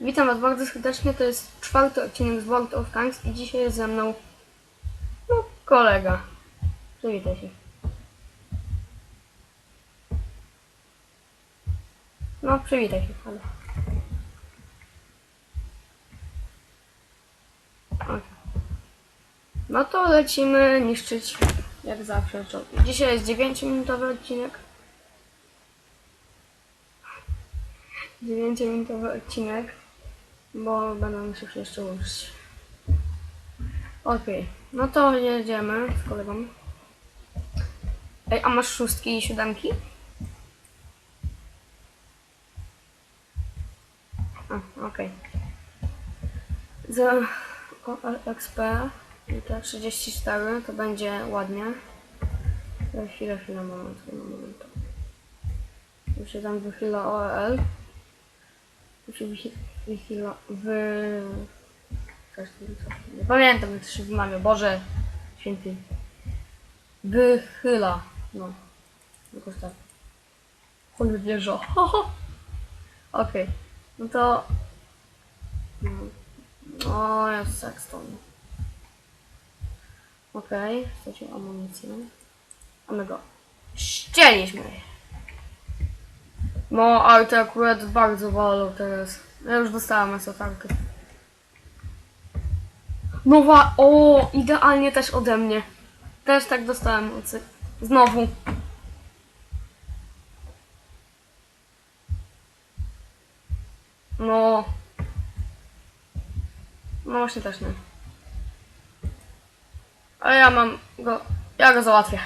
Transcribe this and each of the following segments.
Witam Was bardzo serdecznie, to jest czwarty odcinek z World of Tanks i dzisiaj jest ze mną no, kolega. Przywitaj się. No, przywitaj się, ale. Okej. No to lecimy niszczyć jak zawsze czołgi. Dzisiaj jest 9-minutowy odcinek. 9-minutowy odcinek, bo będę musiał się jeszcze uczyć. Okej, no to jedziemy z kolegą. Ej, a masz szóstki i siódemki? A, okej. Za o, XP i te 34 to będzie ładnie. Chwilę, chwilę, moment, moment. Już się tam wychyla OL. Już się coś tam. Nie pamiętam jak to się wymawia, Boże Święty. Wychyla. No. Jakoś tak. Chuj wieżo. Okej. No to... No. O, jest Sexton. Okej, stracił amunicję. A my go ścieliśmy. No, ale to akurat bardzo walą teraz. Ja już dostałam esotarkę. No wa- o, idealnie też ode mnie. Też tak dostałem ocy. Znowu. No. No właśnie też nie. Ale ja mam go. Ja go załatwię.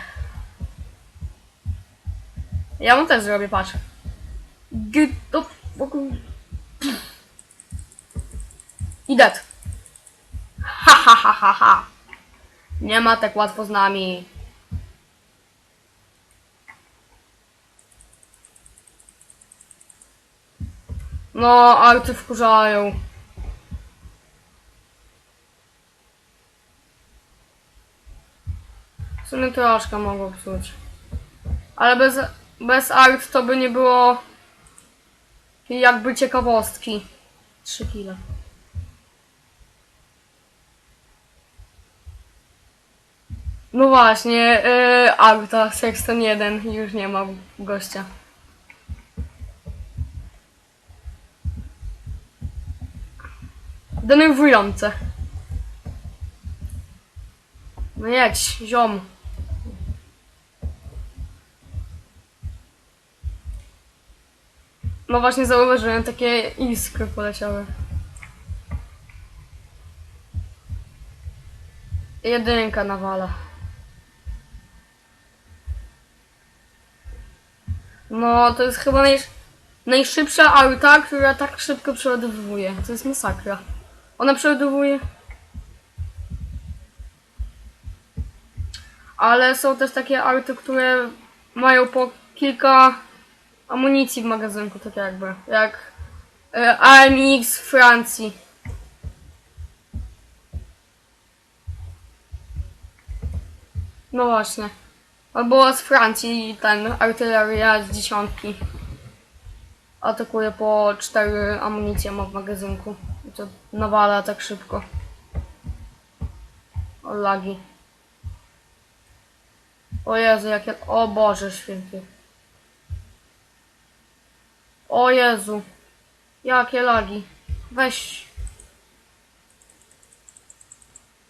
Ja mu też zrobię, patrz. Get the fuck. I dead. Ha ha ha ha ha. Nie ma tak łatwo z nami. No, arty wkurzają. W sumie troszkę mogło psuć. Ale bez, bez art to by nie było jakby ciekawostki. 3 kile. No właśnie, yy, Arta Sexton 1 już nie ma gościa. Denerwujące. No jedź, ziom. No właśnie zauważyłem, takie iskry poleciały. Jedynka nawala. No, to jest chyba najsz najszybsza auta, która tak szybko przeładowuje. To jest masakra. Ona przeładowuje. Ale są też takie auty, które mają po kilka amunicji w magazynku, tak jakby. Jak e, AMX w Francji. No właśnie. Albo z Francji ten artyleria z dziesiątki. Atakuje po cztery amunicje ma w magazynku. I to nawala tak szybko. O lagi. O Jezu, jakie... O Boże święty. O Jezu. Jakie lagi. Weź.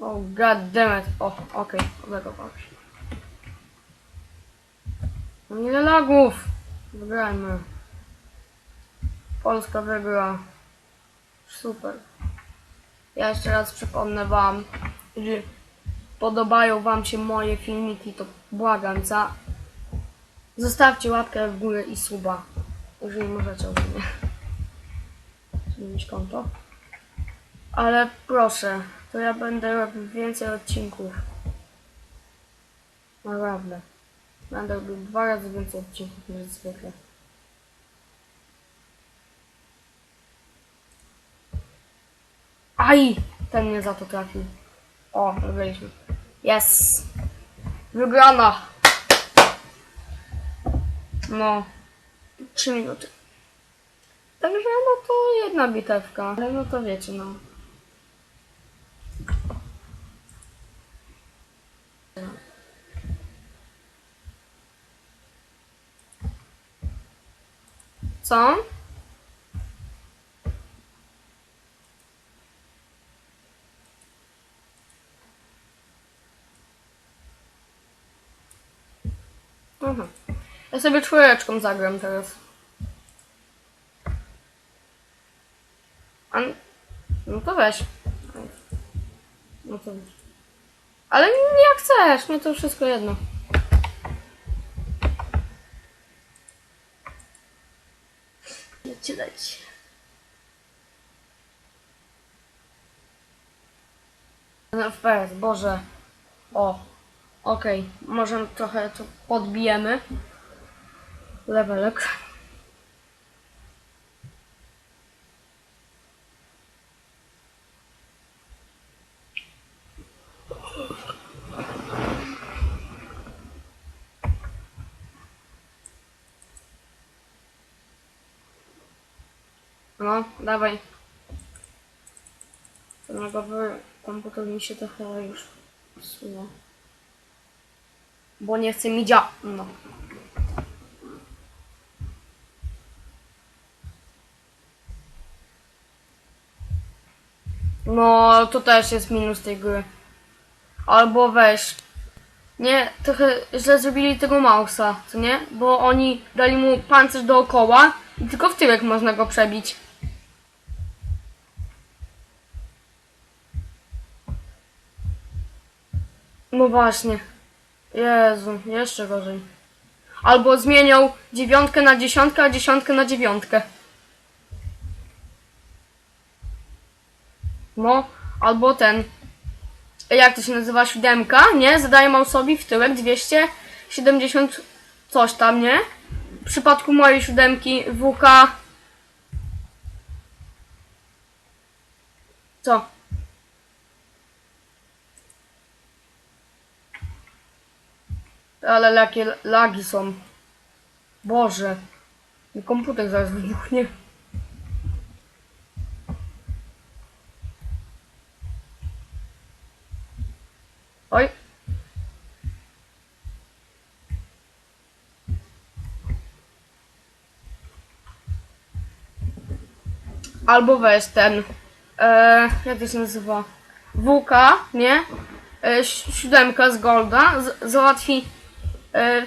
O god damn it. O, okej. Okay. się. No ile lagów. Wygrajmy. Polska wygra. Super. Ja jeszcze raz przypomnę wam, że podobają wam się moje filmiki, to błagam za... Zostawcie łapkę w górę i suba. Jeżeli możecie ode mnie. Zmienić konto. Ale proszę, to ja będę robił więcej odcinków. Naprawdę. Będę robił dwa razy więcej odcinków niż zwykle. Aj! Ten mnie za to trafił. O, wygraliśmy. Yes! Wygrana! No. 3 minuty. Także no to jedna bitewka, ale no to wiecie, no. Co? Mhm. Ja sobie czwóreczką zagram teraz. A, no to weź. No to. Ale jak chcesz, mnie to wszystko jedno. Leci, leci. No FPS, Boże. O. Okej, może trochę to podbijemy. Levelek. No, dawaj. Nowy komputer mi się trochę już psuje. Bo nie chce mi dzia... No. No, to też jest minus tej gry. Albo weź. Nie, trochę źle zrobili tego Mausa, co nie? Bo oni dali mu pancerz dookoła i tylko w tyłek można go przebić. No właśnie. Jezu, jeszcze gorzej. Albo zmieniał dziewiątkę na dziesiątkę, a dziesiątkę na dziewiątkę. No, albo ten. Jak to się nazywa? Siódemka, nie? Zadaje mausowi w tyłek 270 coś tam, nie? W przypadku mojej siódemki WK. Co? Ale jakie lagi są. Boże. Mi komputer zaraz wybuchnie. Oj. Albo weź ten. E, jak to się nazywa? WK, nie? E, si- siódemka z Golda. Z, załatwi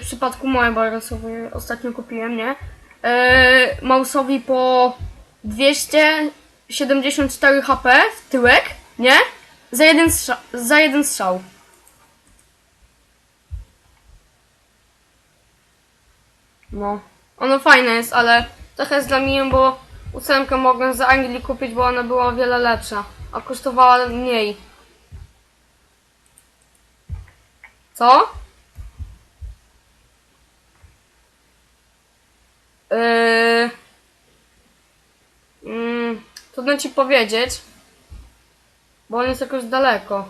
w przypadku ja sobie ostatnio kupiłem, nie? E, Mausowi po 274 HP w tyłek, nie? Za jeden, strza- za jeden strzał. No. Ono fajne jest, ale trochę mnie, bo ósemkę mogłem za Anglii kupić, bo ona była o wiele lepsza, a kosztowała mniej. Co? Yy... Mm, trudno ci powiedzieć, bo on jest jakoś daleko.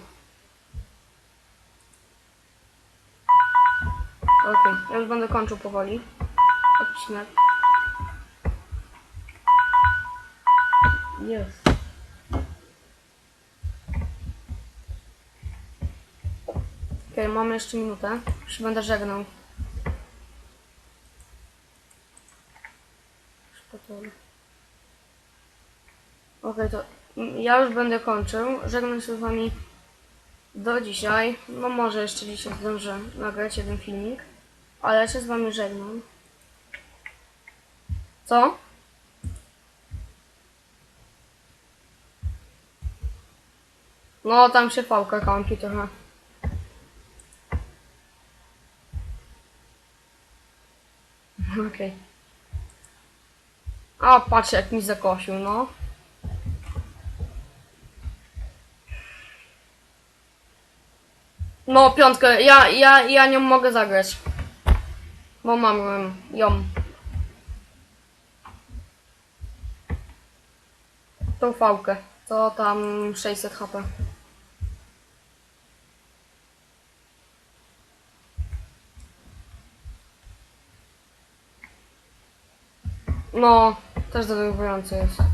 Okej, ja już będę kończył powoli odcinek. Jest. Okej, mamy jeszcze minutę. Już będę żegnał. Okej, to ja już będę kończył. Żegnam się z wami do dzisiaj. No może jeszcze dzisiaj zdążę nagrać jeden filmik. Ale ja się z wami żegnam. Co? No, tam się fałka kampi trochę. Okej. A, patrz jak mi zakosił, no. No, piątkę. Ja, ja, ja nią mogę zagrać. Bo mam ją. Tą fałkę. To tam 600 HP. No, Też denerwujący jest.